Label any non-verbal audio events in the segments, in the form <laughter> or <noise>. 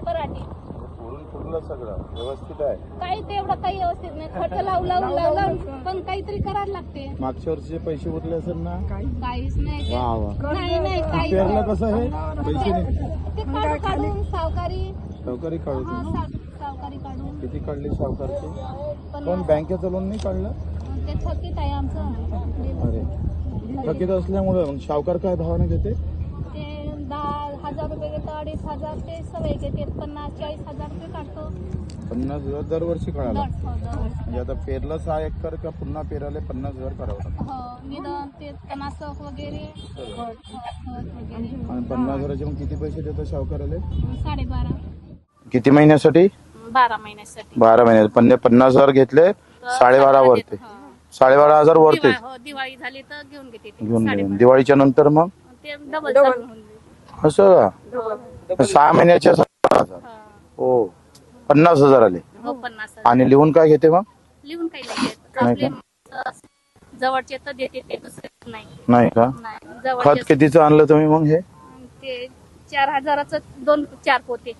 पराठी पुरून फुटलं सगळं व्यवस्थित आहे. काही तेवढं काही व्यवस्थित नाही. खट लावून लावून लावून लावून पण काहीतरी करायला लागते. मागच्या वर्षीचे पैसे उरले असेल ना काहीच नाही. ते. वा वा. नाही नाही पेरलं. कसं हे पैसे नाही. ते काढून काढून सावकारी. सावकारी हा, काढायची साव- सावकारी काढून. किती काढली सावकारची? पण पण बँकेचं लोन नाही काढलं? ते थकीत आहे आमचं. अरे. थकीत असल्यामुळे मग सावकार काय भावाने घेते? ते दहा हजार रुपये घेतो अडीच हजार ते सवय घेते. पन्नास चाळीस हजार रुपये काढतो. पन्नास हजार दरवर्षी काढायला. दर- हो. म्हणजे आता पेरलं सहा एकर का पुन्हा पेरायला पन्नास हजार करावं लागतं? हो निदान ते तणासक वगैरे. खत वगैरे. आणि पन्नास हजाराचे मग किती पैसे देतो सावकाराला साडेबारा. किती महिन्यासाठी? बारा महिन्यासाठी. बारा महिन्यात. पण पन्नास हजार घेतले साडेबारा वरते. हो. साडेबारा हजार वरते. दिवाळी हो, दिवाळी झाली तर घेऊन घेते ते. घेऊन साडेबारा. गेले दिवाळीच्या नंतर मग? ते डबल चालू होऊन जाईल. असं? का सहा महिन्याच्या हजार. हा. पन्नास हजार आले. हो पन्नास हजार. आणि लिहून काय घेते मग? लिहून काही नाही देत. नाही आपले अं, जवळचे तर देते ते दुसरे नाही. नाही का? नाही खत जवळचे कितीचं आणलं तुम्ही मग हे? ते चार हजाराचं दोन चार पोते.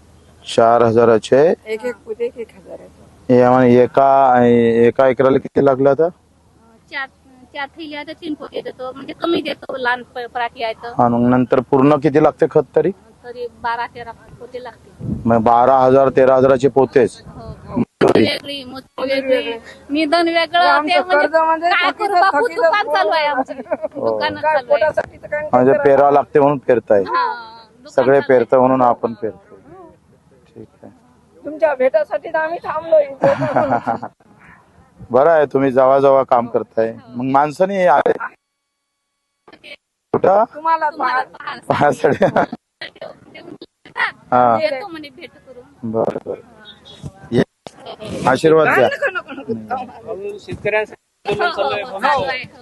चार हजाराचे? एक एक पोते एक एक हजार आहे. हे आम्हाला एका एका एकराला किती लागलं आता? अं, चार तर तीन पोते देतो म्हणजे कमी देतो लहान पराठी आहे आणि मग नंतर पूर्ण किती लागते खत तरी? तरी बारा तेरा पोते लागते मग बारा हजार तेरा हजाराचे पोतेच. हो. वेगळी वेगळी. निधन वेगळं ते आमचं कर्ज म्हणजे म्हणजे काय थकीत- करू बापू थकीत दुकान चालू आहे आमचं. हो. दुकान काय चालू आहे. पोटासाठी तर काय म्हणजे पेरावं लागते म्हणून पेरताय. हा, दुकान सगळे चालू आहे. पेरतं म्हणून आपण पेरतो ठीक आहे. तुमच्या भेटासाठी तर आम्ही थांबलो इथे. <laughs> बरं आहे तुम्ही जवळ जवळ काम करताय. मग माणसाने आले. कुठं? तुम्हाला तुम्हाला पाहायला. पाहासाठी हा. येतो म्हणे भेट करून. बर. आशीर्वाद द्या. नको हो, हो, हो, चालू आहे.